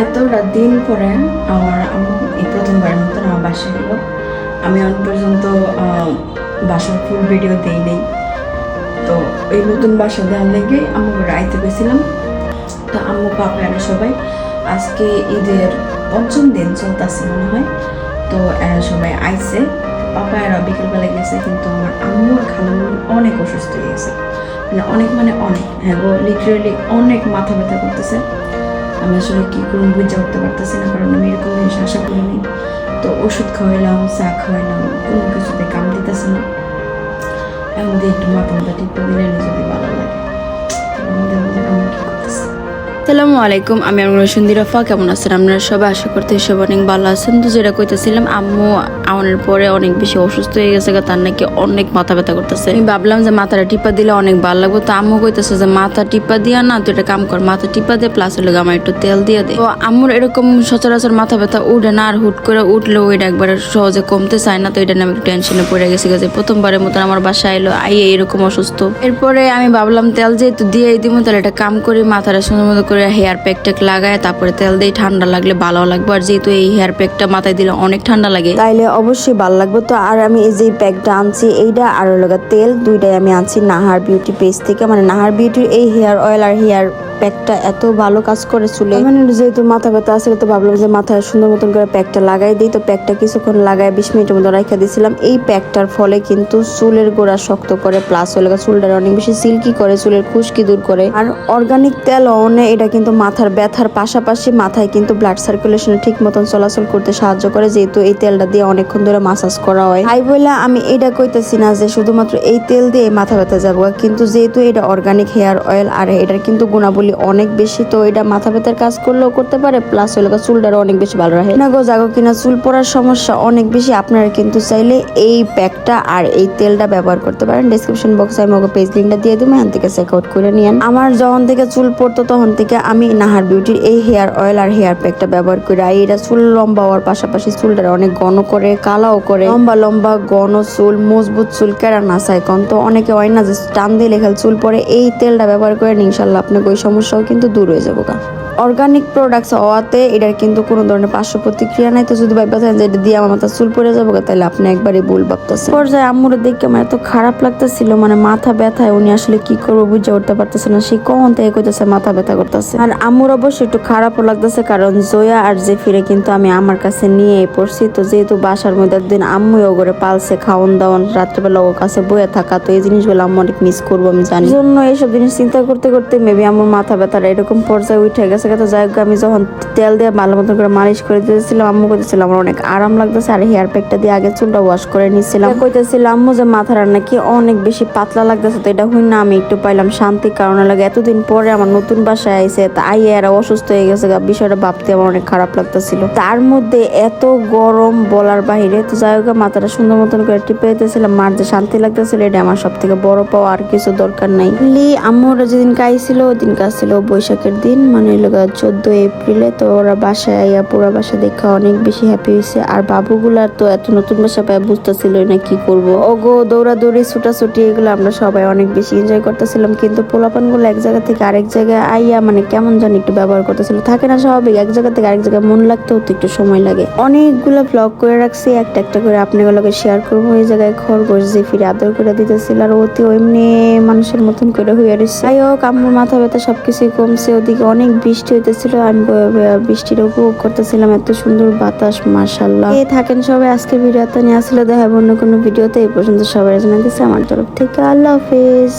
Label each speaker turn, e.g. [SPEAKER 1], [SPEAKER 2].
[SPEAKER 1] এতটা দিন পরে আমার এই প্রথমবারের মতন আমার বাসায় এলো। আমি অন পর্যন্ত বাসার ফুল ভিডিও দেই নেই। তো এই নতুন বাসা দেওয়ার লেগে আম্মু রাইতে গেছিলাম। তো আম্মু পাপায়ারা সবাই। আজকে ঈদের পঞ্চম দিন চলতেছে মনে হয়। তো এরা সবাই আইছে। পাপায়ারা বিকেলবেলা গেছে, কিন্তু আমার আম্মু আর খালাম্মু অনেক অসুস্থ হয়ে গেছে। মানে অনেক মানে অনেক হ্যাঁ গো লিটারেলি অনেক মাথা ব্যথা করতেছে। আমি আসলে কী করুন বুঝে উঠতে পারতেছি না, কারণ আমি এরকম জিনিস আশা করিনি। তো ওষুধ খাওয়াইলাম, চা খাওয়াইলাম, কোনো কিছুতে কাম দিতেছে না। দিয়ে একটু মাথা টিপে দিলে যদি ভালো লাগে। আমাদের
[SPEAKER 2] আসসালামু আলাইকুম, আমি আমার সুন্দর রফা, কেমন আছেন আপনারা সবাই? আশা করতে সব অনেক ভালো আছেন। তো যেটা কইতেছিলাম, আম্মু আওয়ানোর পরে অনেক বেশি অসুস্থ হয়ে গেছে তার নাকি অনেক মাথা ব্যথা করতেছে। আমি ভাবলাম যে মাথাটা টিপা দিলে অনেক ভালো লাগবে। তো আম্মু কইতেছে যে, মাথা টিপা দিয়া না, তুই এটা কাম কর, মাথা টিপা দে প্লাস হলে আমার একটু তেল দিয়ে দে। তো আম্মুর এরকম সচরাচর মাথা ব্যথা উঠে না, আর হুট করে উঠলেও এটা একবারে সহজে কমতে চায় না, তো এটা নিয়ে আমি একটু টেনশনে পড়ে গেছি গেছে প্রথমবারের মতন আমার বাসায় এলো, আইয়ে এরকম অসুস্থ। এরপরে আমি ভাবলাম, তেল যেহেতু দিয়ে দিব তাহলে একটা কাম করি। মাথাটা সুন্দর মতো করে হেয়ার প্যাক ট্যাক লাগায়, তারপরে তেল দিয়ে ঠান্ডা লাগলে ভালো লাগবে। আর যেহেতু এই হেয়ার প্যাকটা মাথায় দিলে অনেক ঠান্ডা লাগে,
[SPEAKER 3] তাইলে অবশ্যই ভালো লাগবে। তো আর আমি এই যে প্যাকটা আনছি, এইটা আর লগা তেল, দুইটাই আমি আনছি নাহার বিউটি পেস্ট থেকে। মানে নাহার বিউটির এই হেয়ার অয়েল আর হেয়ার প্যাকটা এত ভালো কাজ করে চুলে। মানে যেহেতু মাথা ব্যথা আসলে তো ভাবলাম যে মাথায় সুন্দর মতন করে প্যাকটা লাগাই দিই। তো প্যাকটা কিছুক্ষণ লাগাই বিশ মিনিটের মতো রেখে দিয়েছিলাম। এই প্যাকটার ফলে কিন্তু চুলের গোড়া শক্ত করে প্লাস হলে চুলটা অনেক বেশি সিল্কি করে, চুলের খুশকি দূর করে। আর অর্গানিক তেল অনে এটা কিন্তু মাথার ব্যথার পাশাপাশি মাথায় কিন্তু ব্লাড সার্কুলেশন ঠিক মতন চলাচল করতে সাহায্য করে, যেহেতু এই তেলটা দিয়ে অনেকক্ষণ ধরে মাসাজ করা হয়। তাই বলে আমি এটা কইতেছি না যে শুধুমাত্র এই তেল দিয়ে মাথা ব্যথা যাব, কিন্তু যেহেতু এটা অর্গানিক হেয়ার অয়েল আর এটার কিন্তু গুণাবলী অনেক বেশি, তো এটা মাথা ব্যথার কাজ করলেও করতে পারে প্লাস হলো চুলটারও অনেক বেশি ভালো রাখে। না গো, জাগো কিনা, চুল পড়ার সমস্যা অনেক বেশি, আপনারা কিন্তু চাইলে এই প্যাকটা আর এই তেলটা ব্যবহার করতে পারেন। ডিসক্রিপশন বক্সে আমি ওকে পেজ লিঙ্কটা দিয়ে দিব, এখান থেকে চেক আউট করে নিয়েন। আমার যখন থেকে চুল পড়তো, তখন থেকে আমি নাহার বিউটির এই হেয়ার অয়েল আর হেয়ার প্যাকটা ব্যবহার করি। আর এটা চুল লম্বা হওয়ার পাশাপাশি চুলটা অনেক ঘন করে, কালাও করে। লম্বা লম্বা, ঘন চুল, মজবুত চুল, কেরা না কন? তো অনেকে হয় না যে টান দিয়ে লেখাল চুল পরে এই তেলটা ব্যবহার করেন, ইনশাল্লাহ আপনাকে ওই সমস্যাও কিন্তু দূর হয়ে যাব গা। অর্গানিক প্রোডাক্টস হওয়াতে এটার কিন্তু কোনো ধরনের পার্শ্ব প্রতিক্রিয়া নাই। তো যদি ভাবতে যে এটা দিয়ে আমার মাথা চুল পড়ে যাব, তাহলে আপনি একবারই ভুল ভাবতেছেন। পর্যায়ে আম্মুরে দেখে আমার এত খারাপ লাগতেছিল মানে মাথা ব্যথায় উনি আসলে কি করব বুঝে উঠতে পারতেছে না। সে কখন থেকে কইতেছে মাথা ব্যথা করতেছে। আর আম্মুর অবশ্যই একটু খারাপও লাগতেছে, কারণ জয়া আর যে ফিরে কিন্তু আমি আমার কাছে নিয়ে পড়ছি। তো যেহেতু বাসার মধ্যে একদিন আম্মু ওগরে পালছে খাওয়ান দাওয়ান রাত্রেবেলা ওর কাছে বয়ে থাকা, তো এই জিনিসগুলো আম্মু অনেক মিস করব, আমি জানি। জন্য এইসব জিনিস চিন্তা করতে করতে মেবি আমার মাথা ব্যথাটা এরকম পর্যায়ে উঠে গেছে। তো যাই হোক আমি যখন তেল দিয়ে ভালো মতন করে মালিশ করে দিয়েছিলাম আম্মু কইতেছিলাম আমার অনেক আরাম লাগতেছে। আর হেয়ার প্যাকটা দিয়ে আগে চুলটা ওয়াশ করে নিয়েছিলাম কইতেছিলাম আম্মু, যে মাথার নাকি অনেক বেশি পাতলা লাগতেছে, তো এটা হই না, আমি একটু পাইলাম শান্তি কারণে। লাগে এতদিন পরে আমার নতুন বাসায় আইসে তা আইয়ে এরা অসুস্থ হয়ে গেছে বিষয়টা ভাবতে আমার অনেক খারাপ লাগতেছিল। তার মধ্যে এত গরম বলার বাহিরে, তো যাই হোক, মাথাটা সুন্দর মতন করে টিপে দিতেছিলাম, মার যে শান্তি লাগতেছিল, এটা আমার সব থেকে বড় পাওয়া আর কিছু দরকার নাই। আম্মুরা যেদিন কাইছিল ওই দিন কাছিল বৈশাখের দিন মানে চোদ্দ এপ্রিলে তো ওরা বাসায় আইয়া পুরো বাসা দেখা অনেক বেশি হ্যাপি হয়েছে আর বাবুগুলার তো এত নতুন বাসা পায় বুঝতেছিল না কি করব। ওগো, দৌড়াদৌড়ি, ছুটাছুটি, এগুলো আমরা সবাই অনেক বেশি এনজয় করতেছিলাম। কিন্তু পোলাপানগুলো এক জায়গা থেকে আরেক জায়গায় আইয়া মানে কেমন জানি একটু ব্যবহার করতেছিল। থাকে না স্বাভাবিক, এক জায়গা থেকে আরেক জায়গায় মন লাগতেও তো একটু সময় লাগে। অনেকগুলো ব্লগ করে রাখছি, একটা একটা করে আপনাগুলোকে শেয়ার করব। ওই জায়গায় খরগোশ যে ফিরে আদর করে দিতেছিল, আর অতি এমনি মানুষের মতন করে হয়ে রয়েছে যাই হোক মাথা ব্যথা সবকিছুই কমছে, ওদিকে অনেক বৃষ্টি হইতেছিল, আমি বয়ে উপভোগ করতেছিলাম, এত সুন্দর বাতাস মার্শাল্লাহ এই থাকেন সবাই, আজকে ভিডিও ভিডিওতে নিয়ে আসলে দেখাবো অন্য কোনো ভিডিওতে, এই পর্যন্ত সবাই জানাতেছে আমার তরফ থেকে। আল্লাহ হাফেজ।